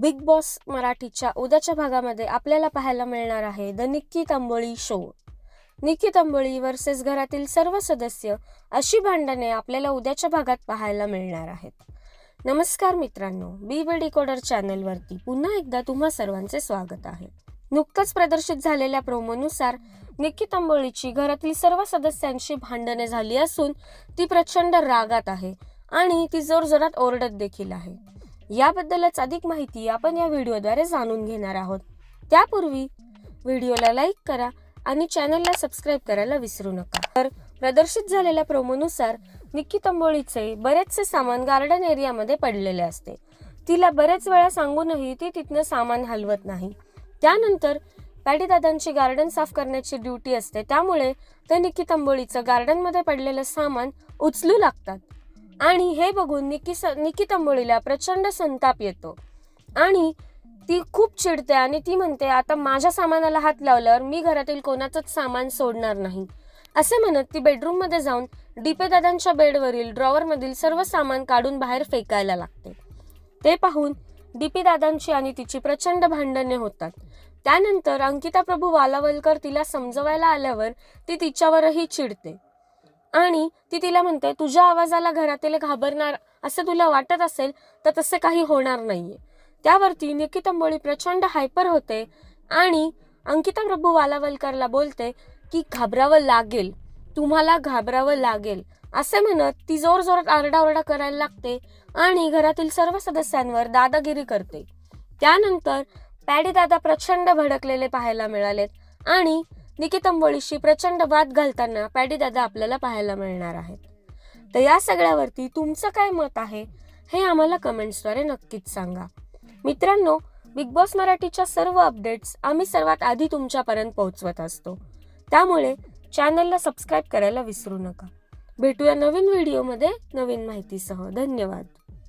Big boss मराठीच्या उद्याच्या भागामध्ये आपल्याला पाहायला मिळणार आहे the Nikki Tamboli show. Nikki Tamboli versus घरातील सर्व सदस्य अशी भांडणे आपल्याला उद्याच्या भागात पाहायला मिळणार आहेत. नमस्कार मित्रांनो बी बी डिकोडर चॅनलवरती पुन्हा एकदा तुम्हा सर्वांचे स्वागत आहे. नुकतंच प्रदर्शित झालेल्या प्रोमोनुसार निक्की तांबोळीची घरातील सर्व सदस्यांशी भांडणे झाली असून ती प्रचंड रागात आहे आणि ती जोरजोरात ओरडत देखील आहे. याबद्दलच अधिक माहिती आपण या व्हिडिओद्वारे जाणून घेणार आहोत. त्यापूर्वी व्हिडिओला लाईक करा आणि चॅनलला सबस्क्राईब करायला विसरू नका. तर प्रदर्शित झालेल्या प्रोमोनुसार निक्की तंबोळीचे बरेचसे सामान गार्डन एरियामध्ये पडलेले असते. तिला बरेच वेळा सांगूनही ती तिथनं सामान हलवत नाही. त्यानंतर पॅडीदादांची गार्डन साफ करण्याची ड्युटी असते. त्यामुळे ते निक्की तंबोळीचं गार्डनमध्ये पडलेलं सामान उचलू लागतात. आणि हे बघून निकिस निकिता मुळीला प्रचंड संताप येतो. आणि ती खूप चिडते आणि ती म्हणते आता माझ्या सामानाला हात लावल्यावर मी घरातील कोणाचंच सामान सोडणार नाही. असे म्हणत ती बेडरूममध्ये जाऊन डीपे दादांच्या बेडवरील ड्रॉवरमधील सर्व सामान काढून बाहेर फेकायला लागते. ते पाहून डीपी दादांची आणि तिची प्रचंड भांडणे होतात. त्यानंतर अंकिता प्रभू वालावलकर तिला समजवायला आल्यावर ती तिच्यावरही चिडते. आणि ती तिला म्हणते तुझ्या आवाजाला घरातील घाबरणार असं तुला वाटत असेल तर तसे काही होणार नाहीये. त्यावरती निकितंबोळी प्रचंड हायपर होते आणि अंकिता प्रभू वालावलकरला बोलते की घाबरावं लागेल. तुम्हाला घाबरावं लागेल. असे म्हणत ती जोर जोरात आरडाओरडा करायला लागते आणि घरातील सर्व सदस्यांवर दादागिरी करते. त्यानंतर पॅडी दादा प्रचंड भडकलेले पाहायला मिळालेत आणि निकितंबोळीशी प्रचंड वाद घालताना पॅडी दादा आपल्याला पाहायला मिळणार आहेत. तर या सगळ्यावरती तुमचं काय मत आहे हे आम्हाला कमेंट्सद्वारे नक्कीच सांगा. मित्रांनो बिग बॉस मराठीच्या सर्व अपडेट्स आम्ही सर्वात आधी तुमच्यापर्यंत पोहोचवत असतो. त्यामुळे चॅनलला सबस्क्राईब करायला विसरू नका. भेटूया नवीन व्हिडिओमध्ये नवीन माहितीसह. धन्यवाद.